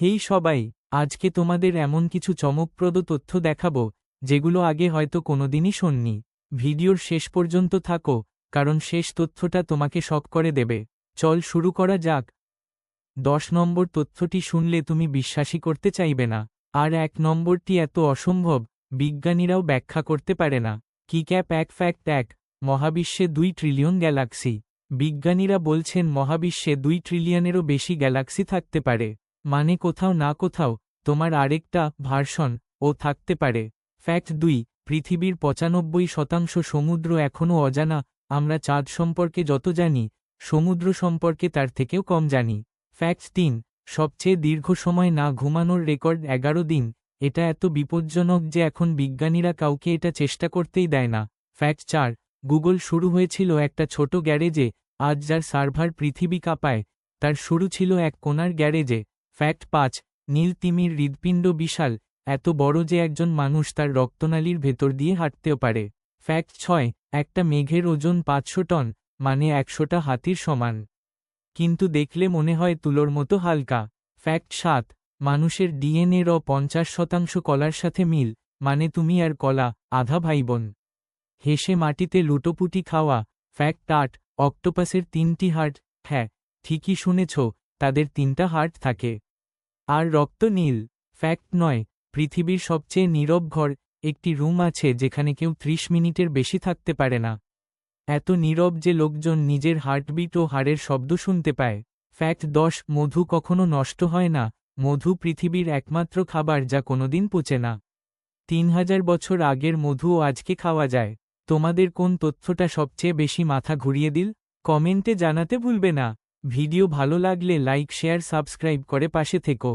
হেই সবাই, আজকে তোমাদের এমন কিছু চমকপ্রদ তথ্য দেখাবো, যেগুলো আগে হয়তো কোনোদিনই শোননি। ভিডিওর শেষ পর্যন্ত থাকো, কারণ শেষ তথ্যটা তোমাকে শক করে দেবে। চল শুরু করা যাক। দশ নম্বর তথ্যটি শুনলে তুমি বিশ্বাসই করতে চাইবে না। আর এক নম্বরটি এত অসম্ভব, বিজ্ঞানীরাও ব্যাখ্যা করতে পারে না। কি ক্যাপ, এক ফ্যাক্ট, এক। মহাবিশ্বে দুই ট্রিলিয়ন গ্যালাক্সি। বিজ্ঞানীরা বলছেন মহাবিশ্বে দুই ট্রিলিয়নেরও বেশি গ্যালাক্সি থাকতে পারে। মানে কোথাও না কোথাও তোমার আরেকটা ভার্সন ও থাকতে পারে। ফ্যাক্ট দুই, পৃথিবীর পঁচানব্বই শতাংশ সমুদ্র এখনও অজানা, আমরা চাঁদ সম্পর্কে যত জানি, সমুদ্র সম্পর্কে তার থেকেও কম জানি। ফ্যাক্ট তিন, সবচেয়ে দীর্ঘ সময় না ঘুমানোর রেকর্ড এগারো দিন, এটা এত বিপজ্জনক যে এখন বিজ্ঞানীরা কাউকে এটা চেষ্টা করতেই দেয় না। ফ্যাক্ট চার, গুগল শুরু হয়েছিল একটা ছোট গ্যারেজে, আজ যার সার্ভার পৃথিবী কাঁপায়, তার শুরু ছিল এক কোনার গ্যারেজে। ফ্যাক্ট পাঁচ, নীল তিমির হৃদপিণ্ড বিশাল, এত বড় যে একজন মানুষ তার রক্তনালীর ভেতর দিয়ে হাঁটতেও পারে। ফ্যাক্ট ছয়, একটা মেঘের ওজন পাঁচশো টন মানে একশোটা হাতির সমান। কিন্তু দেখলে মনে হয় তুলোর মতো হালকা। ফ্যাক্ট সাত, মানুষের ডিএনএর ও পঞ্চাশ শতাংশ কলার সাথে মিল মানে তুমি আর কলা, আধা ভাইবোন। হেসে মাটিতে লুটোপুটি খাওয়া। ফ্যাক্ট আট, অক্টোপাসের তিনটি হার্ট হ্যাঁ ঠিকই শুনেছ, তাদের তিনটা হার্ট থাকে। আর রক্ত নীল। ফ্যাক্ট নয়, পৃথিবীর সবচেয়ে নীরব ঘর, একটি রুম আছে যেখানে কেউ ত্রিশ মিনিটের বেশি থাকতে পারে না। এত নীরব যে লোকজন নিজের হার্টবিট ও হাড়ের শব্দ শুনতে পায়। ফ্যাক্ট দশ, মধু কখনো নষ্ট হয় না। মধু পৃথিবীর একমাত্র খাবার যা কোনোদিন পচে না। তিন হাজার বছর আগের মধুও আজকে খাওয়া যায়। তোমাদের কোন তথ্যটা সবচেয়ে বেশি মাথা ঘুরিয়ে দিল? কমেন্টে জানাতে ভুলবে না। ভিডিও ভালো লাগলে লাইক শেয়ার সাবস্ক্রাইব করে পাশে থেকো।